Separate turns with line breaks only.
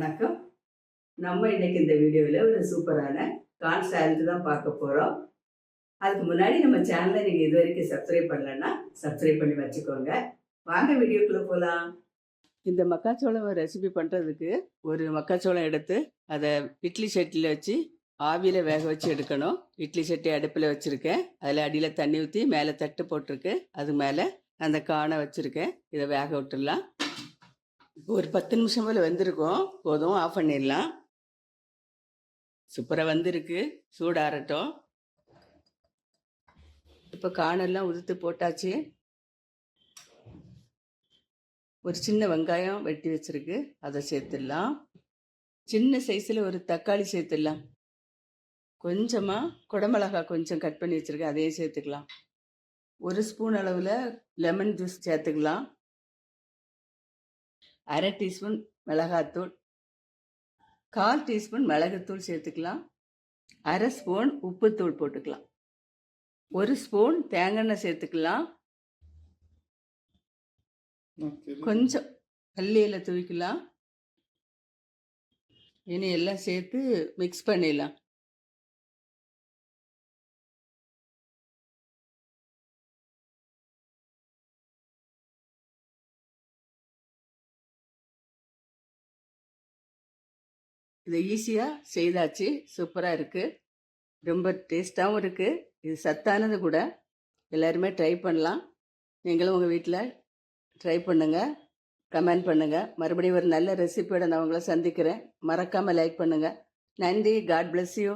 வணக்கம். நம்ம இன்னைக்கு இந்த வீடியோவில் ஒரு சூப்பரான கான் சாலட் தான் பார்க்க போகிறோம் அதுக்கு முன்னாடி நம்ம சேனலை நீங்கள் இது வரைக்கும் சப்ஸ்கிரைப் பண்ணலன்னா சப்ஸ்கிரைப் பண்ணி வச்சுக்கோங்க. வாங்க வீடியோக்குள்ளே போகலாம் இந்த மக்காச்சோளம் ரெசிபி பண்ணுறதுக்கு ஒரு மக்காச்சோளம் எடுத்து அதை இட்லி சட்டியில் வச்சு ஆவியில் வேக வச்சு எடுக்கணும். இட்லி சட்டி அடுப்பில் வச்சுருக்கேன். அதில் அடியில் தண்ணி ஊற்றி மேலே தட்டு போட்டிருக்கு. அது மேலே அந்த காணை வச்சுருக்கேன். இதை வேக விட்டுடலாம். ஒரு பத்து நிமிஷம் போல் வந்திருக்கோம். போதும் ஆஃப் பண்ணிடலாம். சூப்பராக வந்திருக்கு. சூடாரட்டும் இப்போ காணெல்லாம் உதுத்து போட்டாச்சு. ஒரு சின்ன வெங்காயம் வெட்டி வச்சிருக்கு. அதை சேர்த்துடலாம். சின்ன சைஸில் ஒரு தக்காளி சேர்த்துடலாம். கொஞ்சமாக குடமிளகா கொஞ்சம் கட் பண்ணி வச்சுருக்கேன். அதையும் சேர்த்துக்கலாம். ஒரு ஸ்பூன் அளவில் லெமன் ஜூஸ் சேர்த்துக்கலாம். அரை டீஸ்பூன் மிளகாத்தூள் கால் டீஸ்பூன் மிளகுத்தூள் சேர்த்துக்கலாம். அரை ஸ்பூன் உப்புத்தூள் போட்டுக்கலாம். ஒரு ஸ்பூன் தேங்காய் சேர்த்துக்கலாம். கொஞ்சம் பள்ளியில் தூவிக்கலாம். இனி எல்லாம் சேர்த்து மிக்ஸ் பண்ணிடலாம். இது ஈஸியாக செய்தாச்சு. சூப்பராக இருக்குது ரொம்ப டேஸ்ட்டாகவும் இருக்குது இது சத்தானது கூட. எல்லாருமே ட்ரை பண்ணலாம். நீங்களும் உங்கள் வீட்டில் ட்ரை பண்ணுங்கள் கமெண்ட் பண்ணுங்கள் மறுபடியும் ஒரு நல்ல ரெசிபியோட நான் உங்களை சந்திக்கிறேன். மறக்காமல் லைக் பண்ணுங்கள் நன்றி. God bless you.